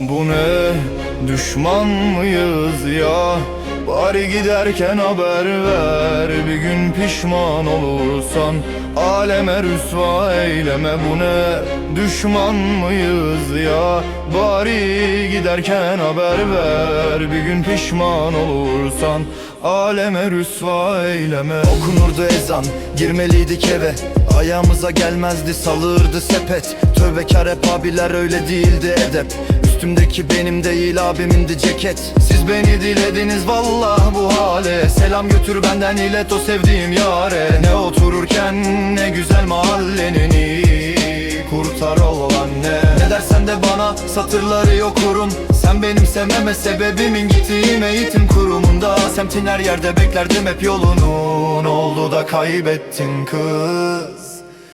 bu ne? Düşman mıyız ya? Bari giderken haber ver. Bir gün pişman olursan Aleme rüsva eyleme. Bu ne? Düşman mıyız ya? Bari giderken haber ver. Bir gün pişman olursan Aleme rüsva eyleme. Okunurdu ezan Girmeliydik eve. Ayağımıza gelmezdi salırdı sepet. Tövbekar hep abiler öyle değildi edep Üstümdeki benim değil abimindi ceket. Siz beni dilediniz vallah bu hale. Selam götür benden ilet o sevdiğim yare. Ne otururken ne güzel mahallenin iyi Kurtar ol anne. Ne dersen de bana satırları okurum. Sen benim sevmeme sebebimin gittiğim eğitim kurumunda. Semtin her yerde beklerdim hep yolunu. Oldu da kaybettin kız